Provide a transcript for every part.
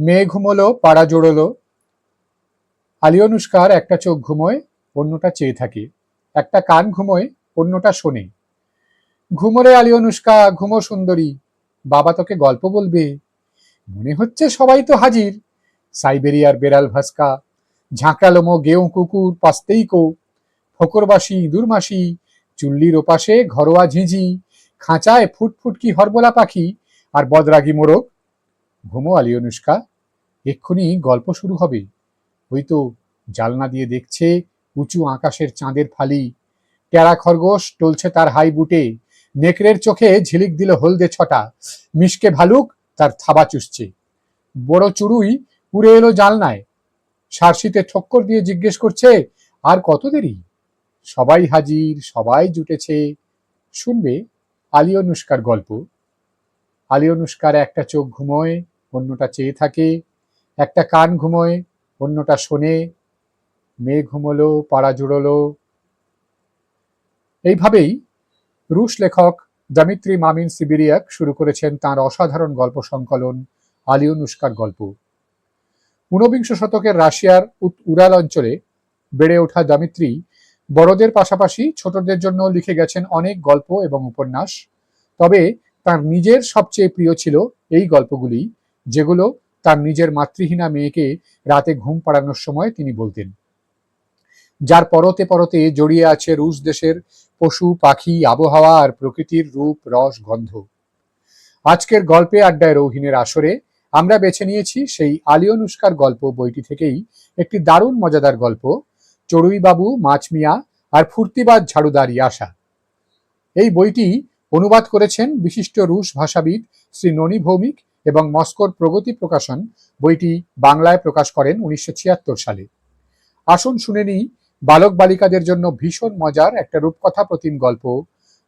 মেয়ে ঘুমোলো পাড়া জোড়লো। আলী অনুষ্কার একটা চোখ ঘুমোয়, অন্যটা চেয়ে থাকে। একটা কান ঘুমোয়, অন্যটা শোনে। ঘুমোরে আলী অনুষ্কা ঘুমো সুন্দরী। বাবা তোকে গল্প বলবে। মনে হচ্ছে সবাই তো হাজির। সাইবেরিয়ার বেড়াল ভাস্কা ঝাঁকড়ালোমো গেউ কুকুর পাস্তেইকো ফকরবাসী ইঁদুর মাসি চুল্লির ওপাশে ঘরোয়া ঝিঁঝি, খাঁচায় ফুটফুটকি হরবলা পাখি আর বদরাগি মোরগ। ঘুমো আলী অনুষ্কা এক্ষুনি গল্প শুরু হবে। ওই তো জালনা দিয়ে দেখছে উঁচু আকাশের চাঁদের ফালি। টেরা খরগোশ টলছে তার হাই বুটে। নেকড়ের চোখে ঝিলিক দিল হলদে ছটা। মিশকে ভালুক তার থাবা চুষছে। বড় চুড়ুই উড়ে এলো জালনায়। সারসিতে ঠক্কর দিয়ে জিজ্ঞেস করছে, আর কত দেরি? সবাই হাজির, সবাই জুটেছে। শুনবে আলী অনুষ্কার গল্প। আলী অনুষ্কার একটা চোখ ঘুমোয়, অন্যটা চেয়ে থাকে। একটা কান ঘুমোয়, অন্যটা শোনে মেয়ে ঘুমোলো, পাড়া জুড়লো। এইভাবেই রুশ লেখক দমিত্রি মামিন সিবিরিয়াক শুরু করেছেন তার অসাধারণ গল্প সংকলন আলী অনুষ্কার গল্প। ঊনবিংশ শতকের রাশিয়ার উরাল অঞ্চলে বেড়ে ওঠা দমিত্রি বড়দের পাশাপাশি ছোটদের জন্য লিখে গেছেন অনেক গল্প এবং উপন্যাস। তবে তার নিজের সবচেয়ে প্রিয় ছিল এই গল্পগুলি, যেগুলো তার নিজের মাতৃহীনা মেয়েকে রাতে ঘুম পাড়ানোর সময় তিনি বলতেন। যার পরতে পরতে জড়িয়ে আছে রুশ দেশের পশু, পাখি, আবহাওয়া আর প্রকৃতির রূপ, রস, গন্ধ। আজকের গল্পে আড্ডায় রৌহিনের আসরে আমরা বেছে নিয়েছি সেই আলী অনুষ্কার গল্প বইটি থেকেই একটি দারুণ মজাদার গল্প, চড়ুইবাবু, মাছ মিয়া আর ফুর্তিবাজ ঝাড়ুদার ইয়াসা এই বইটি অনুবাদ করেছেন বিশিষ্ট রুশ ভাষাবিদ শ্রী ননী ভৌমিক এবং মস্কোর প্রগতি প্রকাশন বইটি বাংলায় প্রকাশ করেন উনিশশো ছিয়াত্তর সালে। আসুন শুনে নিই বালক বালিকাদের জন্য ভীষণ মজার একটা রূপকথা প্রতিম গল্প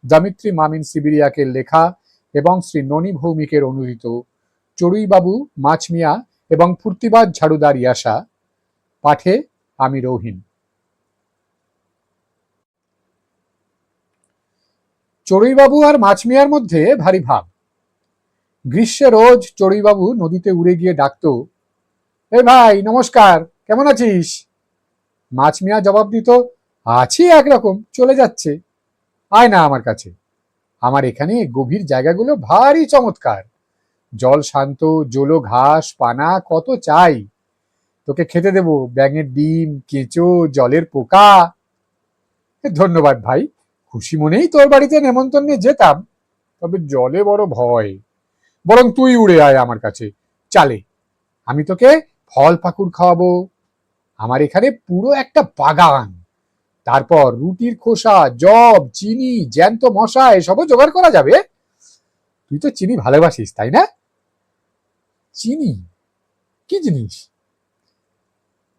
দমিত্রি মামিন সিবিরিয়াকের লেখা এবং শ্রী ননী ভৌমিকের অনুদিত, চড়ুইবাবু, মাছ মিয়া এবং ফুর্তিবাজ ঝাড়ুদার ইয়াসা। পাঠে আমি রৌহিন। চড়ুইবাবু আর মাছ মিয়ার মধ্যে ভারী ভাব। গ্রীষ্মে রোজ চড়ুইবাবু নদীতে উড়ে গিয়ে ডাকতো এ ভাই, নমস্কার, কেমন আছিস? মাছ মিয়া জবাব দিত, আছি একরকম, চলে যাচ্ছে। আয় না আমার কাছে। আমার এখানে গভীর জায়গাগুলো ভারী চমৎকার। জল শান্ত, জলো ঘাস, পানা কত চাই। তোকে খেতে দেব, ব্যাঙের ডিম, কেঁচো, জলের পোকা। ধন্যবাদ ভাই, খুশি মনেই তোর বাড়িতে নেমন্তন্নে যেতাম, তবে জলে বড় ভয়। বরং তুই উড়ে আয় আমার কাছে। চালে, আমি তোকে ফল পাকুড় খাওয়াবো। আমার এখানে পুরো একটা বাগান। তারপর রুটির খোসা, জব, চিনি, জ্যান্ত মশা, এসবও জোগাড় করা যাবে। তুই তো চিনি ভালোবাসিস, তাই না? চিনি? কি জিনিস?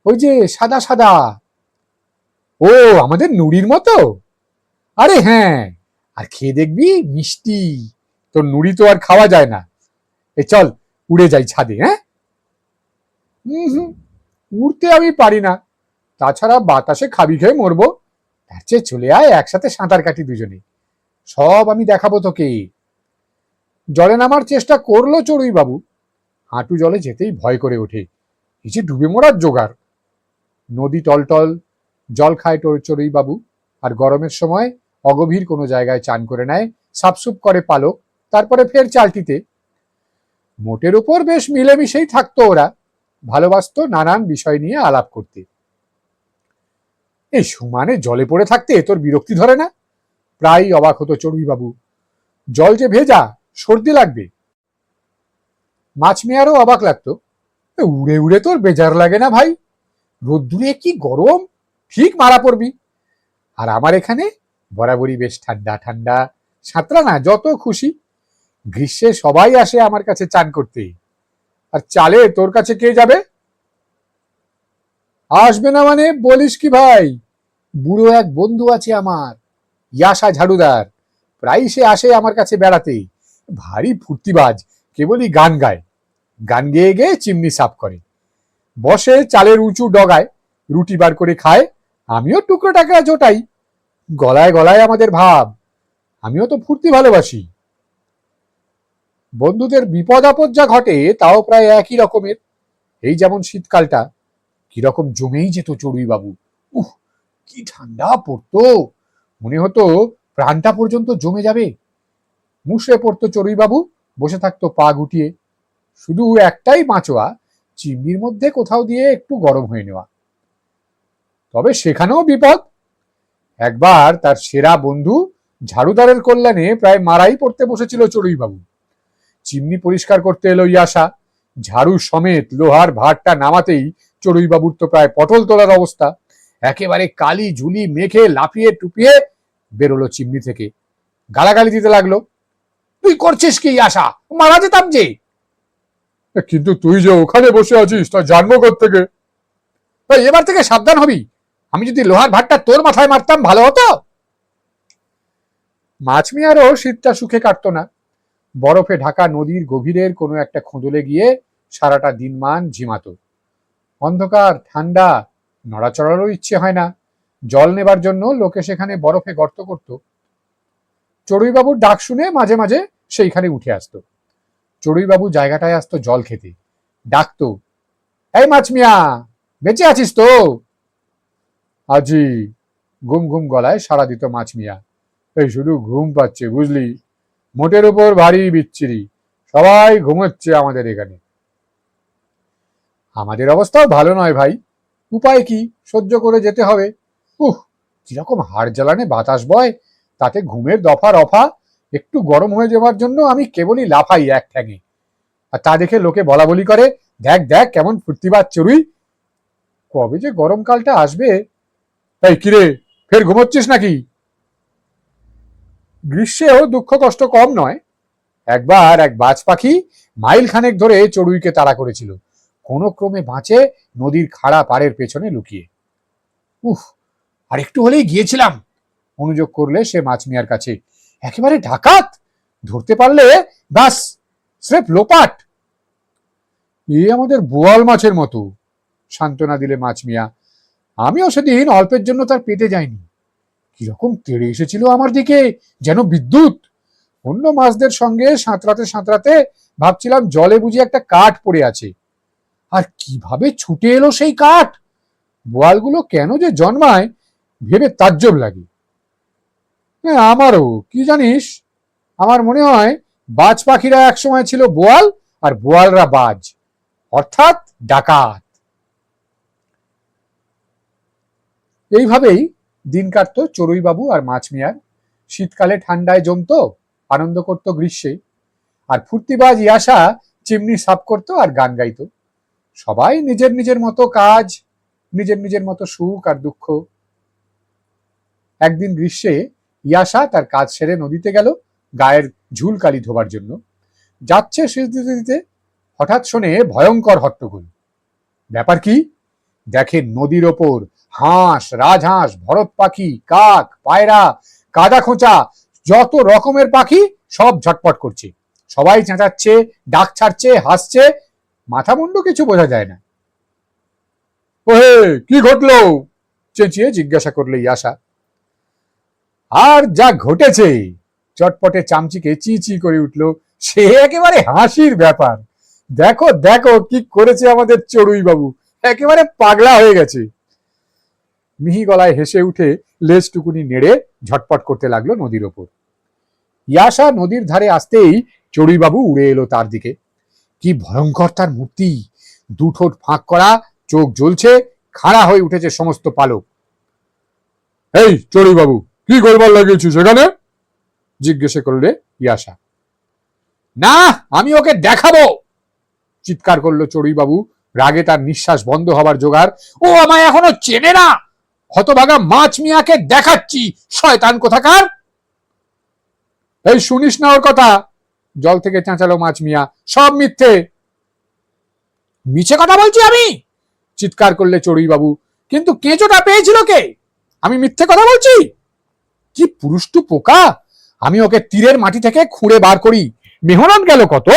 ওই যে সাদা সাদা। ও, আমাদের নুড়ির মতো? আরে হ্যাঁ আর খেয়ে দেখবি মিষ্টি। তোর নুড়ি তো আর খাওয়া যায় না। এ চল, উড়ে যাই ছাদে হ্যাঁ? হুম, উড়তে আমি পারি না। তাছাড়া বাতাসে খাবি খেয়ে মরবো। তার চেয়ে চলে আয় একসাথে সাঁতার কাটি দুজনে। সব আমি দেখাবো তোকে। জলে নামার চেষ্টা করল চড়ুই বাবু। হাঁটু জলে যেতেই ভয় করে ওঠে। যে ডুবে মরার জোগাড়। নদী টলটল, জল খায় চড়ুই বাবু। আর গরমের সময় অগভীর কোনো জায়গায় চান করে নেয়। সাপসুপ করে পালক। তারপরে ফের চালটিতে। মোটের উপর বেশ মিলেমিশেই থাকতো ওরা। ভালোবাসতো নানান বিষয় নিয়ে আলাপ করতে। এই সমানে জলে পড়ে থাকতে তোর বিরক্তি ধরে না? প্রায় অবাক হতো চড়ুইবাবু। জল যে ভেজা, সর্দি লাগবে। মাছ মেয়ারও অবাক লাগতো। উড়ে উড়ে তোর বেজার লাগে না ভাই? রোদ্দুরে কি গরম? ঠিক মারা পড়বি। আর আমার এখানে বরাবরই বেশ ঠান্ডা ঠান্ডা, সাঁতরা না, যত খুশি। গ্রীষ্মে সবাই আসে আমার কাছে চান করতে আর চালে তোর কাছে কে যাবে? আসবে না মানে বলিস কি ভাই? বুড়ো এক বন্ধু আছে আমার, ইয়াসা ঝাড়ুদার। প্রায় সে আসে আমার কাছে বেড়াতে ভারী ফুর্তিবাজ, কেবলই গান গায়। গান গেয়ে গেয়ে চিমনি সাফ করে। বসে চালের উঁচু ডগায়, রুটি বার করে খায়। আমিও টুকরো টাকরা জোটাই। গলায় গলায় আমাদের ভাব। আমিও তো ফুর্তি ভালোবাসি। বন্ধুদের বিপদ আপদ যা ঘটে, তাও প্রায় একই রকমের। এই যেমন শীতকালটা, কীরকম জমেই যেত চড়ুই বাবু উহ, কি ঠান্ডা পড়তো। মনে হতো প্রাণটা পর্যন্ত জমে যাবে। মুষড়ে পড়তো চড়ুই বাবু বসে থাকতো পা গুটিয়ে। শুধু একটাই বাঁচোয়া চিমনির মধ্যে কোথাও দিয়ে একটু গরম হয়ে নেওয়া। তবে সেখানেও বিপদ। একবার তার সেরা বন্ধু ঝাড়ুদারের কল্যাণে প্রায় মারাই পড়তে বসেছিল চড়ুই বাবু চিমনি পরিষ্কার করতে এলো ইয়াসা ঝাড়ু সমেত লোহার ভারটা নামাতেই চড়ুই বাবুর তো প্রায় পটল তোলার অবস্থা। একেবারে কালি ঝুলি মেখে লাফিয়ে টুপিয়ে বেরোলো চিমনি থেকে। গালাগালি দিতে লাগল, তুই করছিস কি আশা? মারা যেতাম যে। কিন্তু তুই যে ওখানে বসে আছিস, তা জানব থেকে এবার থেকে সাবধান হবি। আমি যদি লোহার ভাতটা তোর মাথায় মারতাম, ভালো হতো? মাছ মিয়ারও শীতটা সুখে কাটতো না। বরফে ঢাকা নদীর গভীরের কোনো একটা খোঁদলে গিয়ে সারাটা দিনমান ঝিমাতো। অন্ধকার, ঠান্ডা, নড়াচড়ারও ইচ্ছে হয় না। জল নেবার জন্য লোকে সেখানে বরফে গর্ত করত। চড়ুইবাবুর ডাক শুনে মাঝে মাঝে সেইখানে উঠে আসতো। চড়ুইবাবু জায়গাটায় আসতো জল খেতে। ডাকতো, এই মাছ মিয়া, বেঁচে আছিস তো? আজি ঘুম ঘুম গলায় সারা দিত মাছ মিয়া। এই শুধু ঘুম পাচ্ছে, বুঝলি? মোটের উপর ভারী বিচ্ছিরি। সবাই ঘুমোচ্ছে আমাদের এখানে। আমাদের অবস্থাও ভালো নয় ভাই। উপায় কি? সহ্য করে যেতে হবে। উহ কীরকম হাড় জ্বালানে বাতাস বয়, তাতে ঘুমের দফা রফা, একটু গরম হয়ে যাওয়ার জন্য আমি কেবলই লাফাই এক ঠ্যাঙে। আর তা দেখে লোকে বলা বলি করে, দেখ দেখ, কেমন ফুর্তিবাদ চড়ুই কবে যে গরমকালটা আসবে? এই, কিরে, ফের ঘুমোচ্ছিস নাকি? গ্রীষ্মেও দুঃখ কষ্ট কম নয়। একবার এক বাজ পাখি মাইল খানেক ধরে চড়ুইকে তাড়া করেছিল। কোনো ক্রমে বাঁচে নদীর খাড়া পাড়ের পেছনে লুকিয়ে। উফ, আর একটু হলেই গিয়েছিলাম। অনুযোগ করলে সে মাছ মিয়ার কাছে। একেবারে ঢাকাত ধরতে পারলে বাস স্রেফ লোপাট। এ আমাদের বোয়াল মাছের মতো। সান্ত্বনা দিলে মাছ মিয়া আমিও সেদিন অল্পের জন্য তার পেটে যাইনি। কীরকম তেড়ে এসেছিল আমার দিকে? যেন বিদ্যুৎ। অন্য মাছদের সঙ্গে সাঁতরাতে সাঁতরাতে ভাবছিলাম জলে বুঝি একটা কাঠ পড়ে আছে। আর কীভাবে ছুটে এলো সেই কাঠ? বোয়ালগুলো কেন যে জন্মায়, ভেবে তাজ্জব লাগে। হ্যাঁ আমারও, কি জানিস? আমার মনে হয় বাজ পাখিরা একসময় ছিল বোয়াল আর বোয়ালরা বাজ, অর্থাৎ ডাকাত। এইভাবেই দিন কাটতো চড়ুইবাবু আর মাছ মিয়ার। শীতকালে ঠান্ডায় জমতো, আনন্দ করত গ্রীষ্মে। আর ফুর্তিবাজ ইয়াসা চিমনি সাফ করতো আর গান গাইতো। সবাই নিজের নিজের মতো কাজ, নিজের নিজের মতো সুখ আর দুঃখ। একদিন গ্রীষ্মে ইয়াসা তার কাজ সেরে নদীতে গেল গায়ের ঝুলকালি ধোবার জন্য। যাচ্ছে শেষ দিতে দিতে, হঠাৎ শোনে ভয়ঙ্কর হট্টগোল। ব্যাপার কি? দেখে নদীর ওপর হাঁস, রাজহাঁস, ভরত পাখি, কাক, পায়রা, কাদা খোঁচা, যত রকমের পাখি সব ঝটপট করছে। সবাই চেঁচাচ্ছে, ডাক ছাড়ছে, হাসছে, মাথা মুন্ড কিছু বোঝা যায় না। ওহে, কি ঘটলো? চেঁচিয়ে জিজ্ঞাসা করলে ইয়াসা আর যা ঘটেছে, চটপটে চামচিকে চি চি করে উঠল। সে একেবারে হাসির ব্যাপার। দেখো দেখো কি করেছে আমাদের চড়ুই বাবু একেবারে পাগলা হয়ে গেছে। মিহি গলায় হেসে উঠে লেজ টুকুনি নেড়ে ঝটপট করতে লাগল নদীর ওপর। ইয়াসা নদীর ধারে আসতেই চড়ুইবাবু উড়ে এলো তার দিকে। কি ভয়ঙ্কর তার মূর্তি! দু ঠোঁট ফাঁক করা, চোখ জ্বলছে, খাড়া হয়ে উঠেছে সমস্ত পালক। এই চড়ুইবাবু কি গোলমাল লাগিয়েছিস সেখানে জিজ্ঞেসে করলে ইয়াসা। না, আমি ওকে দেখাবো! চিৎকার করল চড়ুইবাবু রাগে তার নিঃশ্বাস বন্ধ হবার জোগাড়। ও আমায় এখনও চেনে না! হতভাগা মাছ মিয়াকে দেখাচ্ছি। শয়তান কোথাকার? এই শুনিস না ওর কথা? জল থেকে চেঁচালো মাছ মিয়া। সব মিথ্যে। মিছে কথা বলছি আমি? চিৎকার করলে চড়ুই বাবু কিন্তু কেঁচোটা পেয়েছিল কে? আমি মিথ্যে কথা বলছি? কি পুরুষ্টু পোকা? আমি ওকে তীরের মাটি থেকে খুঁড়ে বার করি। মেহনত গেল কত?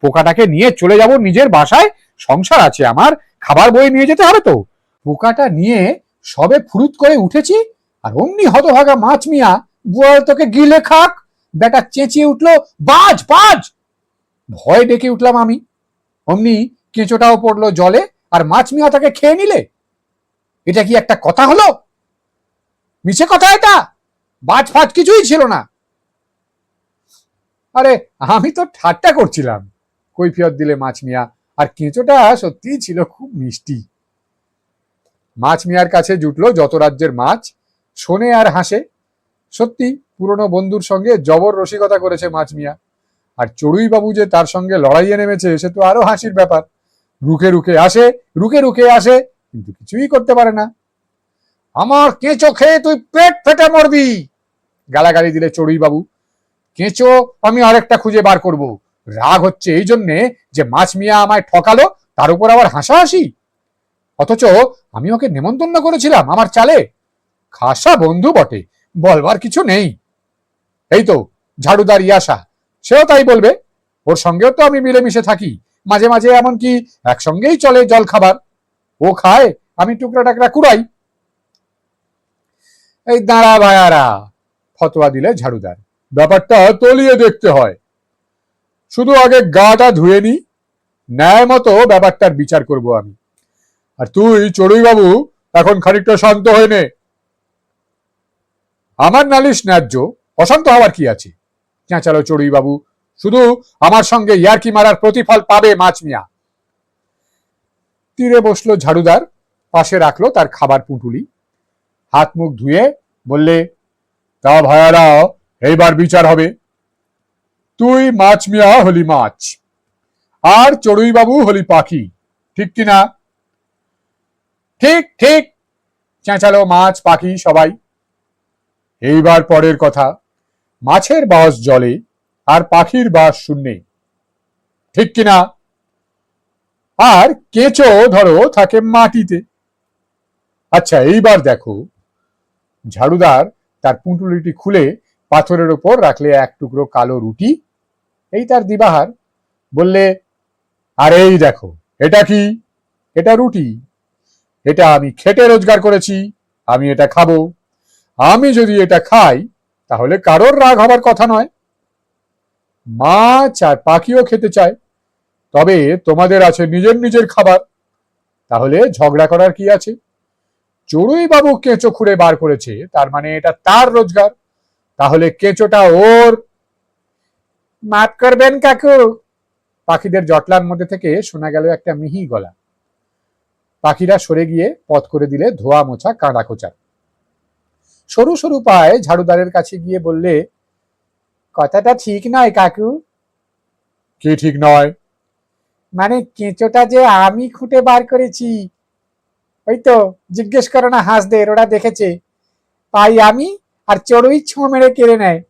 পোকাটাকে নিয়ে চলে যাব নিজের বাসায়? সংসার আছে আমার। খাবার বয়ে নিয়ে যেতে হবে তো। পোকাটা নিয়ে সবে ফুরুত করে উঠেছি, আর অমনি হতভাগা মাছ মিয়া বুয়াল তোকে গিলে খাক। বেটা চেঁচিয়ে উঠল, বাজ বাজ! ভয় ডেকে উঠলাম আমি। অমনি কেঁচোটাও পড়ল জলে, আর মাছ মিয়া তাকে খেয়ে নিলে। এটা কি একটা কথা হলো? মিছে কথা এটা? বাজ, ফাজ কিছুই ছিল না। আরে, আমি তো ঠাট্টা করছিলাম। কৈফিয়ত দিলে মাছ মিয়া, আর কেঁচোটা সত্যিই ছিল খুব মিষ্টি। মাছ মিয়ার কাছে জুটলো যত রাজ্যের মাছ। শোনে আর হাসে। সত্যি, পুরনো বন্ধুর সঙ্গে জবর রসিকতা করেছে মাছ মিয়া। আর চড়ুই বাবু যে তার সঙ্গে লড়াইয়ে নেমেছে, সে তো আরও হাসির ব্যাপার। রুখে রুখে আসে, রুখে রুখে আসে, কিন্তু কিছুই করতে পারে না। আমার কেঁচো খেয়ে তুই পেট ফেটে মরবি! গালাগালি দিলে চড়ুই বাবু। কেঁচো আমি আরেকটা খুঁজে বার করব। রাগ হচ্ছে এই জন্যে যে মাছ মিয়া আমায় ঠকালো, তার উপর আবার হাসাহাসি? অথচ আমি ওকে নেমন্তন্ন করেছিলাম, আমার চালে। খাসা বন্ধু বটে, বলবার কিছু নেই। এই তো, ঝাড়ুদার ইয়াসা, সেও তাই বলবে। ওর সঙ্গেও তো আমি মিলেমিশে থাকি, মাঝে মাঝে এমনকি একসঙ্গেই চলে জল খাবার ও খায়, আমি টুকরা টাকরা কুড়াই। এই দাঁড়া ভায়ারা ফতোয়া দিলে ঝাড়ুদার। ব্যাপারটা তলিয়ে দেখতে হয়। শুধু আগে গাটা ধুয়ে নি, ন্যায় মতো ব্যাপারটার বিচার করব আমি। আর তুই চড়ুই বাবু এখন খানিকটা শান্ত হয়ে নে। আমার নালিশ ন্যায্য, অশান্ত হওয়ার কি আছে? চেঁচালো চড়ুই বাবু শুধু আমার সঙ্গে ইয়ারকি মারার প্রতিফল পাবে মাছ মিয়া। তীরে বসল ঝাড়ুদার, পাশে রাখল তার খাবার পুঁটুলি। হাত মুখ ধুয়ে বললে, তা ভাইয়ারা, এইবার বিচার হবে। তুই মাছ মিয়া হলি মাছ, আর চড়ুই বাবু হলি পাখি, ঠিক কিনা? ঠিক ঠিক। চেঁচালো মাছ, পাখি, সবাই। এইবার পরের কথা, মাছের বাস জলে আর পাখির বাস শূন্যে। ঠিক কিনা? আর কেঁচো, ধরো, থাকে মাটিতে। আচ্ছা এইবার দেখো। ঝাড়ুদার তার পুঁটুলিটি খুলে পাথরের ওপর রাখলে এক টুকরো কালো রুটি। এই তার দিবাহার। বললে, আর এই দেখো, এটা কি? এটা রুটি। এটা আমি খেটে রোজগার করেছি, আমি এটা খাব। আমি যদি এটা খাই, তাহলে কারোর রাগ হবার কথা নয়। মাছ আর পাখিও খেতে চায়। তবে তোমাদের আছে নিজের নিজের খাবার। তাহলে ঝগড়া করার কি আছে? চড়ুই বাবু কেঁচো খুঁড়ে বার করেছে, তার মানে এটা তার রোজগার। তাহলে কেঁচোটা ওর। মাফ করবেন কাকু। পাখিদের জটলার মধ্যে থেকে শোনা গেল একটা মিহি গলা। পাখিরা সরে গিয়ে পথ করে দিলে ধোয়া মোছা কাঁদা কোচা সরু সরু পায়ে ঝাড়ুদারের কাছে গিয়ে বললে, কথাটা ঠিক নয় কাকু। কি ঠিক নয়? মানে কেঁচোটা যে আমি খুঁটে বার করেছি। ওই তো, জিজ্ঞেস করো না হাঁসদের, ওরা দেখেছে। তাই আমি আর চড়ুই ছো মেরে কেড়ে নেয়।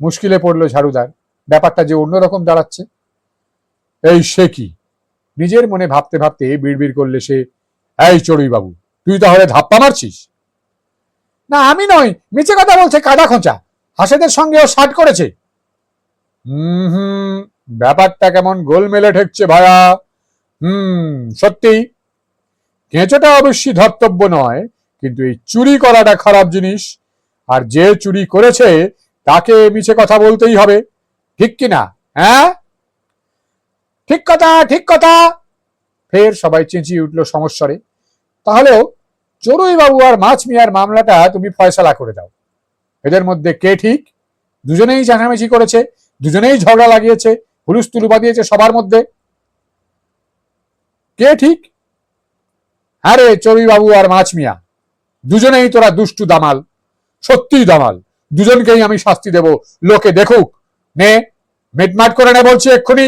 মুশকিলে পড়ল ঝাড়ুদার। ব্যাপারটা যে অন্যরকম দাঁড়াচ্ছে। এই সে কি? নিজের মনে ভাবতে ভাবতে বিড়বিড় করলে সে, এই চড়ুই বাবু তুই তাহলে ধাপ্পা মারছিস? না, আমি নয় মিছে কথা বলছে কাদা খোঁচা। হাসেদের সঙ্গে ও শার্ট করেছে। হুম হুম, ব্যাপারটা কেমন গোলমেলে ঠেকছে ভায়া। হুম, সত্যি। কেঁচোটা অবশ্যই ধর্তব্য নয়, কিন্তু এই চুরি করাটা খারাপ জিনিস। আর যে চুরি করেছে, তাকে মিছে কথা বলতেই হবে। ঠিক কি না হ্যাঁ? ঠিক কথা ঠিক কথা। ফের সবাই চেঁচিয়ে উঠল সমস্বরে তাহলেও চড়ুই বাবু আর মাছ মিয়ার মামলাটা তুমি ফয়সালা করে দাও। এদের মধ্যে কে ঠিক? দুজনেই চেঁচামেচি করেছে, দুজনেই ঝগড়া লাগিয়েছে হুলুস্থুলু বাঁধিয়েছে সবার মধ্যে। কে ঠিক? হ্যাঁ রে চড়ুই বাবু আর মাছ মিয়া, দুজনেই তোরা দুষ্টু দামাল, সত্যিই দামাল। দুজনকেই আমি শাস্তি দেব। লোকে দেখুক। নে, মিটমাট করে নে বলছি এক্ষুনি।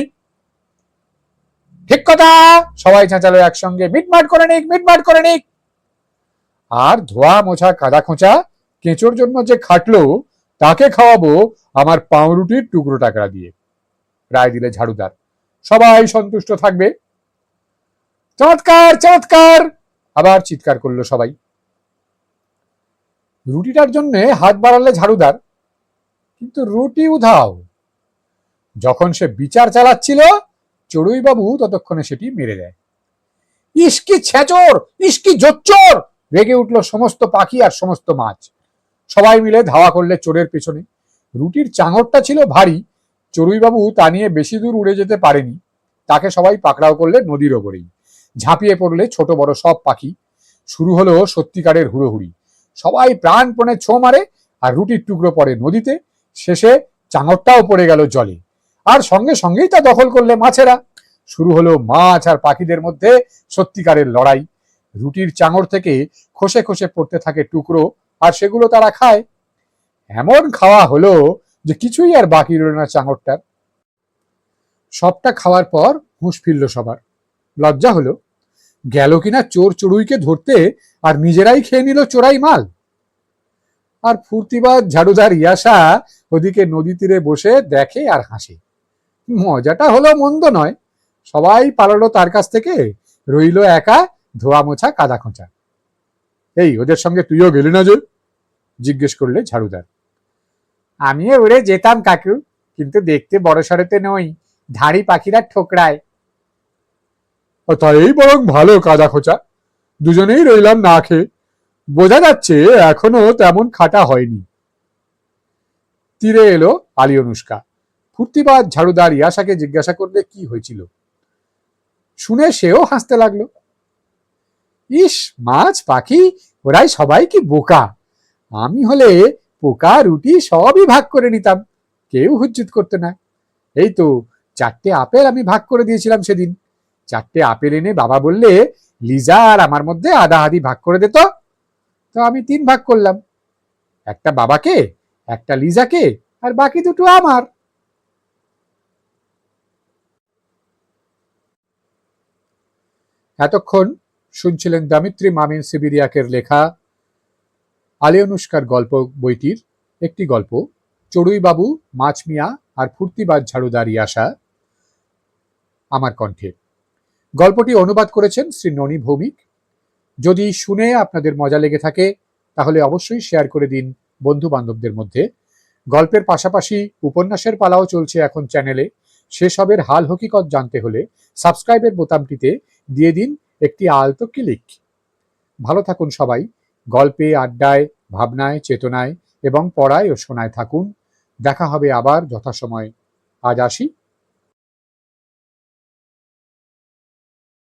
ঠিক কথা। সবাই চেঁচালো একসঙ্গে। মিটমাট করে নিক, মিটমাট করে নিক। আর ধোয়া মোছা, কাদা খোঁচা, কেঁচোর জন্য যে খাটলো, তাকে খাওয়াবো আমার পাউরুটির টুকরো টাকরা দিয়ে। রায় দিলে ঝাড়ুদার। সবাই সন্তুষ্ট থাকবে। চমৎকার চমৎকার! আবার চিৎকার করল সবাই। রুটিটার জন্য হাত বাড়ালে ঝাড়ুদার। কিন্তু রুটি উধাও যখন সে বিচার চালাচ্ছিল চড়ুই বাবু ততক্ষণে সেটি মেরে দেয়। ইস্কি ছেচর ইস্কি জোচ্চর! রেগে উঠল সমস্ত পাখি আর সমস্ত মাছ। সবাই মিলে ধাওয়া করলে চোরের পেছনে। রুটির চাঙরটা ছিল ভারী। চড়ুইবাবু তা নিয়ে বেশি দূর উড়ে যেতে পারেনি। তাকে সবাই পাকড়াও করলে নদীর ওপরেই। ঝাঁপিয়ে পড়লে ছোট বড় সব পাখি। শুরু হলো সত্যিকারের হুড়োহুড়ি। সবাই প্রাণপণে ছো মারে আর রুটির টুকরো পড়ে নদীতে। শেষে চাঙরটাও পড়ে গেল জলে। আর সঙ্গে সঙ্গেই তা দখল করলে মাছেরা। শুরু হলো মাছ আর পাখিদের মধ্যে সত্যিকারের লড়াই। রুটির চাঙর থেকে খসে খসে পড়তে থাকে টুকরো, আর সেগুলো তারা খায়। এমন খাওয়া হলো যে কিছুই আর বাকি রইল না চাঙরটার সবটা খাওয়ার পর হুঁশ ফিরল সবার। লজ্জা হলো। গেল কিনা চোর চড়ুইকে ধরতে আর নিজেরাই খেয়ে নিল চোরাই মাল। আর ফুর্তিবাদ ঝাড়ুদার ইয়াসা ওদিকে নদী তীরে বসে দেখে আর হাসে। মজাটা হলো মন্দ নয়। সবাই পালালো তার কাছ থেকে, রইল একা, ধোয়া মোছা, কাদা খোঁচা। এই, ওদের সঙ্গে তুইও গেলি না যে? জিজ্ঞেস করলে ঝাড়ুদার। আমিও উড়ে যেতাম কাকু, কিন্তু দেখতে বড় সরেতে নই, ধাড়ি পাখিরা ঠোকরায়। তাই বরং ভালো কাদা খোঁচা। দুজনেই রইলাম না খেয়ে। বোঝা যাচ্ছে এখনও তেমন খাটা হয়নি। তীরে এলো আলী অনুষ্কা। ফুর্তিবাদ ঝাড়ুদার ইয়াসাকে জিজ্ঞাসা করলে কি হয়েছিল? শুনে সেও হাসতে লাগল। ইস, মাছ, পাখি, ওরাই সবাই কি বোকা? আমি হলে পোকা, রুটি সবই ভাগ করে নিতাম। কেউ হুজ্জুত করতে না। এই তো চারটে আপেল আমি ভাগ করে দিয়েছিলাম সেদিন। চারটে আপেল এনে বাবা বললে, লিজা আর আমার মধ্যে আধা আধি ভাগ করে দিত তো আমি তিন ভাগ করলাম। একটা বাবাকে, একটা লিজাকে, আর বাকি দুটো আমার। এতক্ষণ শুনছিলেন দামিত্রী মামিন সিবিরিয়াকের লেখা আলী অনুষ্কার গল্প বইটির একটি গল্প চড়ুইবাবু মাছ মিয়া আর ফুর্তিবাজ ঝাড়ুদার আসা আমার কণ্ঠে। গল্পটি অনুবাদ করেছেন শ্রী ননী ভৌমিক। যদি শুনে আপনাদের মজা লেগে থাকে, তাহলে অবশ্যই শেয়ার করে দিন বন্ধু বান্ধবদের মধ্যে। গল্পের পাশাপাশি উপন্যাসের পালাও চলছে এখন চ্যানেলে। সেসবের হাল হকিকত জানতে হলে সাবস্ক্রাইবের বোতামটিতে দিয়ে দিন একটি আলতো ক্লিক। ভালো থাকুন সবাই। গল্পে, আড্ডায়, ভাবনায়, চেতনায় এবং পড়ায় ও শোনায় থাকুন। দেখা হবে আবার যথাসময়। আজ আসি।